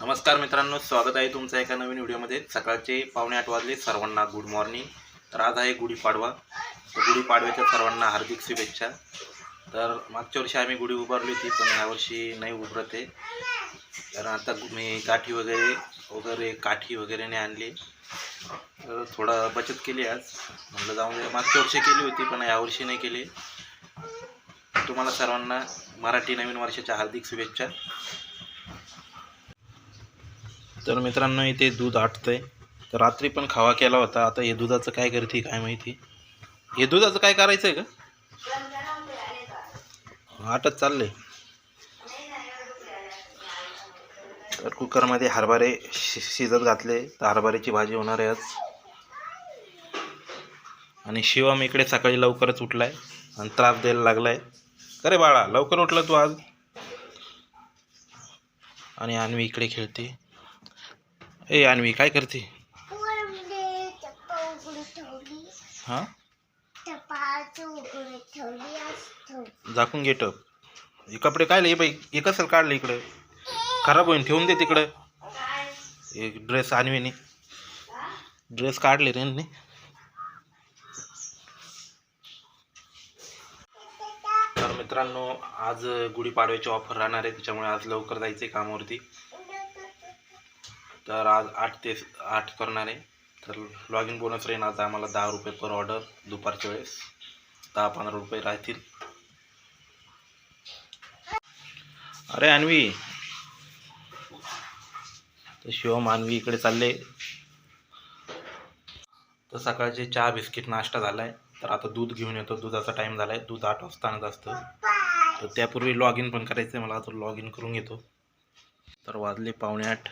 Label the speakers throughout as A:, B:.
A: नमस्कार मित्रांनो स्वागत आहे तुमचं एका नवीन व्हिडिओमध्ये. सकाळचे पावणे आठ वाजले सर्वांना गुड मॉर्निंग तर आज आहे गुढीपाडवा तर गुढीपाडव्याच्या सर्वांना हार्दिक शुभेच्छा. तर मागच्या वर्षी आम्ही गुढी उभारली होती पण यावर्षी नाही उभारत आहे. कारण आता मी गाठी वगैरे वगैरे काठी वगैरे नाही आणली. तर थोडं बचत केली आज. म्हटलं जाऊन मागच्या वर्षी केली होती पण यावर्षी नाही केली. तुम्हाला सर्वांना मराठी नवीन वर्षाच्या हार्दिक शुभेच्छा. तर मित्रांनो इथे दूध आटतंय. तर रात्री पण खावा केला होता. आता हे दुधाचं काय करते काय माहिती? हे दुधाचं काय करायचं आहे का आटत चाललंय. तर कुकरमध्ये हरभरे शि शिजत घातले. तर हरभऱ्याची भाजी होणार आहे आज. आणि शिवम इकडे सकाळी लवकरच उठलाय आणि त्रास द्यायला लागलाय. अरे बाळा लवकर उठला तू आज. आणि अन्वी इकडे खेळते. ए अन्वी काय करते? हां? झाकून घे टप. हे कपडे काय हे बाई? हे कसं काढलं इकडं. खराब होईन ठेवून दे तिकडं. एक ड्रेस आणवीने. ड्रेस काढले रे. तर मित्रांनो आज गुढीपाडव्याची ऑफर राहणार आहे. त्याच्यामुळे आज लवकर जायचं आहे कामावरती. तर आज आठ ते आठ करणार आहे. तर लॉग इन बोनस राहील आज आम्हाला दहा रुपये पर ऑर्डर दुपारच्या वेळेस. दहा पंधरा रुपये राहतील. अरे अन्वी. तर शिवम अन्वी इकडे चालले. तर सकाळचे चहा बिस्किट नाश्ता झाला आहे तर आता दूध घेऊन येतो. दुधाचा टाईम झाला आहे दूध आठ वाजता आणत असतं. तर त्यापूर्वी लॉग इन पण करायचं आहे मला आता लॉग इन करून घेतो. तर वाजले पावणे आठ.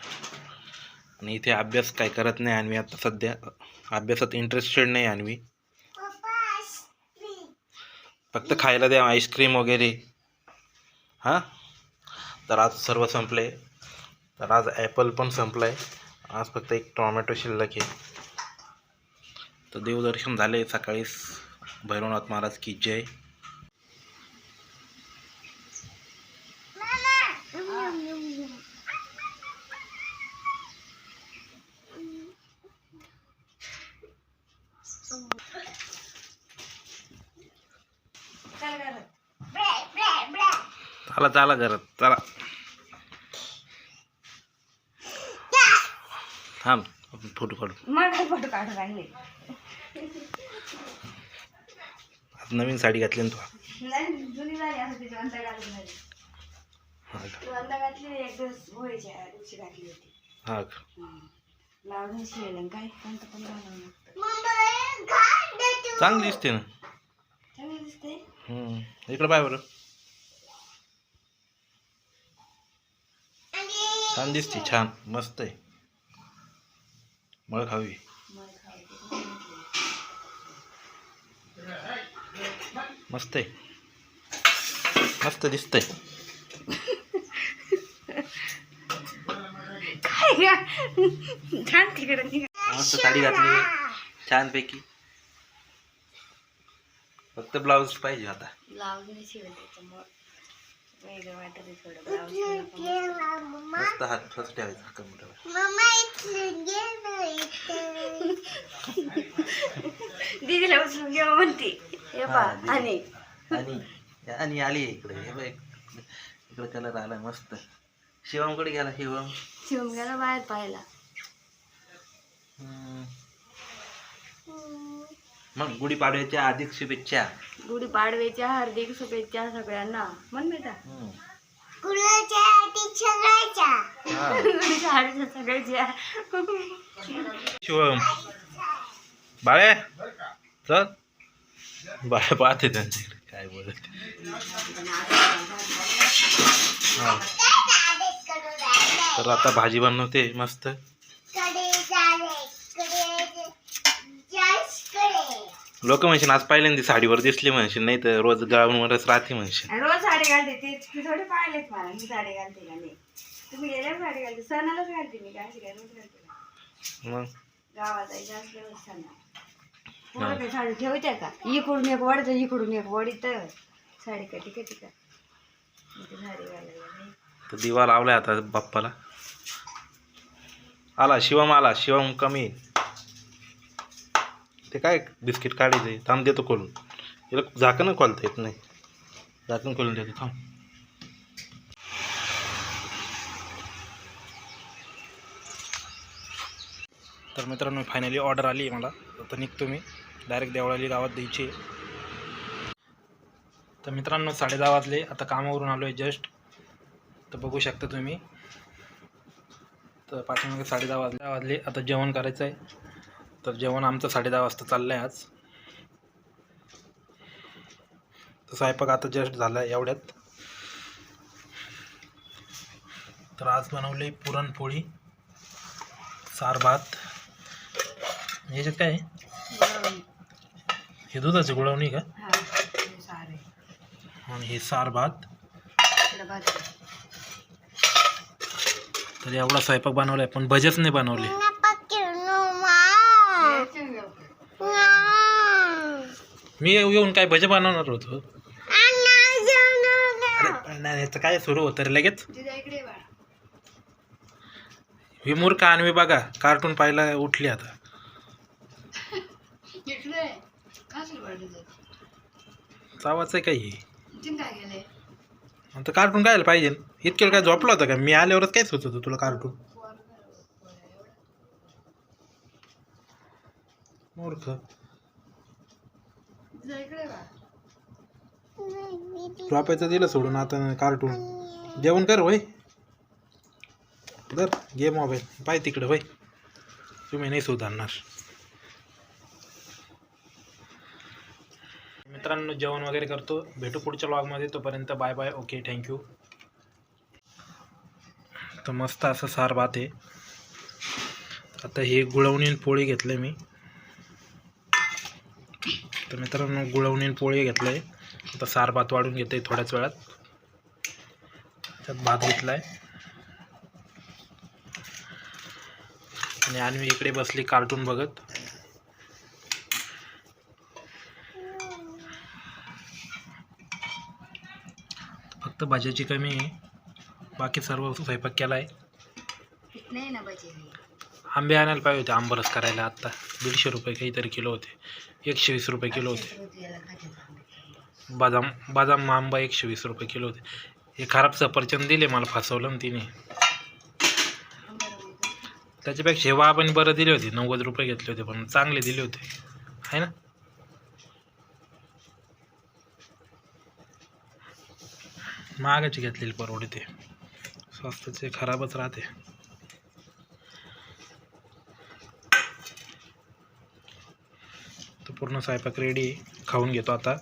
A: आणि इथे अभ्यास काय करत नाही आणवी आता सध्या अभ्यासात इंटरेस्टेड नाही आणवी फक्त खायला द्या आईस्क्रीम वगैरे. हां? तर आज सर्व संपले. तर आज ॲपल पण संपलं आहे आज फक्त एक टॉमॅटो शिल्लक आहे. तर देवदर्शन झाले सकाळीच. भैरवनाथ महाराज की जय. चला चला घरात चला. थांब आपण फोटो काढू.
B: फोटो
A: आज नवीन साडी घातली ना तू.
B: नाही जुनी झाली असं तिची अंतर घालून झाली
A: का?
B: तू अंतर घातली एक दिवस होळीच्या दिवशी घातली होती.
A: हा का?
B: लावून शिवलं काय? कोणतं पण घालावं लागतं.
A: चांगली दिसते ना. इकडं पाय बरं. छान दिसते छान. मस्त आहे. मळ खावी. मस्त आहे. मस्त दिसतंय?
B: छान तिकडे
A: मस्त साडी घातली छानपैकी. फक्त ब्लाऊज पाहिजे आता
B: लावून नाही शिवलं त्याच्यामुळं. वेगळं वाटत आहे थोडं ब्लाऊज
A: मस्त हात फस्ट ठेवायचा कम्प्युटरवर
B: दीदीला उचलून घेऊ म्हणते. हे पा
A: हा, दीदी.
B: आणि.
A: आणि आणि आली आहे इकडे. हे बघ इकडे कलर आला मस्त. शिवमकडे गेला शिवम?
B: शिवून गेला बाहेर पाहायला.
A: हम्म. मग गुढीपाडव्याच्या अधिक शुभेच्छा.
B: गुढी पाडव्याच्या हार्दिक शुभेच्छा सगळ्यांना. म्हण बेटा.
A: हम्म.
C: सगळ्याच्या
A: हा.
B: गुढीच्या हार्दिक सगळ्याच्या
A: शिवम. बाळे चल. बाळे पाहते त्यांच्याकडे काय बोलत. हा. तर आता भाजी बनवते मस्त. लोक म्हणशील आज पहिल्यांदा साडीवर दिसली म्हणशील नाही तर रोज गावांवरच राहते म्हणशील
B: रोज साडी घालते ते ते थोडे पाहिलेत मला मी साडी घालते का नाही. तुम्ही गेल्यावर साडी घालते सणालाच घालते मी काय काय रोज घालते का?
A: मग?
B: गावात जायचं असल्यावर सणा पोरं काही साडी ठेवत्या का? इकडून एक वडीत इकडून एक वडीत साडी साडी घालायला नाही.
A: तर दिवा लावलाय आता बाप्पाला.
D: आला शिवम आला शिवम कमी. ते काय बिस्किट काढायचे थांब देतो खोलून. याला झाकणं खोलता येत नाही. झाकण खोलून देतो थांब. तर मित्रांनो फायनली ऑर्डर आली आहे मला. तर निघतो मी. डायरेक्ट देवळाली गावात द्यायची तर मित्रांनो साडे दहा वाजले आता कामावरून आलो आहे जस्ट तर बघू शकता तुम्ही. तर पाठीमागे साडे दहा वाजले दहा वाजले आता जेवण करायचं आहे तर जेवण आमचं साडे दहा वाजता चाललं आहे आज. तर स्वयंपाक आता जस्ट झाला आहे एवढ्यात. तर आज बनवले पुरणपोळी सार भात याच्यात काय आहे? हे दुधाची गुळवणी का?
B: सारे.
D: आणि हे सार भात. तर एवढा स्वयंपाक बनवलाय पण भजेच नाही बनवले
B: यायचं ना लवकर.
D: मी येऊ- येऊन काय भजे बनवणार होतो. नाही, याचं काय सुरू होतं रे लगेच. ही मूर्ख आणवी बघा कार्टून पाहायला उठली आता? चावाचं आहे काही? आता कार्टून काय पाहिजे. इतक्या वेळ काय झोपला होता का? मी आल्यावरच काय सुचत होतं तुला कार्टून. मूर्ख
B: तुझ्या इकडे ये बाळा.
D: झोपायचं दिलं सोडून आता कार्टून जेवण कर होय दर घे मोबाईल पाय तिकडे होय तुम्ही नाही सुधारणार. मित्रांनो जेवण वगैरे करतो. भेटू पुढच्या ब्लॉगमध्ये तोपर्यंत बाय बाय ओके थँक्यू तर मस्त असं सार भात आहे. आता हे गुळवणी पोळी घेतलं मी. तर मित्रांनो गुळवणी पोळी घेतलं आहे आता सार भात वाढून घेते थोड्याच वेळात. त्यात भात घेतला आहे आणि आणि इकडे बसली कार्टून बघत. फक्त भाज्याची कमी आहे. बाकी सर्व स्वयंपाक केला आहे आंबे आणायला पाहिजे होते आंबरस करायला. आत्ता दीडशे रुपये काहीतरी किलो होते. एकशे वीस रुपये किलो होते. बदाम बदाम आंबा एकशे वीस रुपये किलो होते. हे खराब सफरचंद दिले मला फसवलं ना तिने. त्याच्यापेक्षा हेवा आपण बरं दिले होते. नव्वद रुपये घेतले होते पण चांगले दिले होते. आहे ना? महागाची घेतलेली परवडते. स्वस्ताचे खराबच राहते. पूर्ण स्वयंपाक रेडी खाऊन घेतो आता.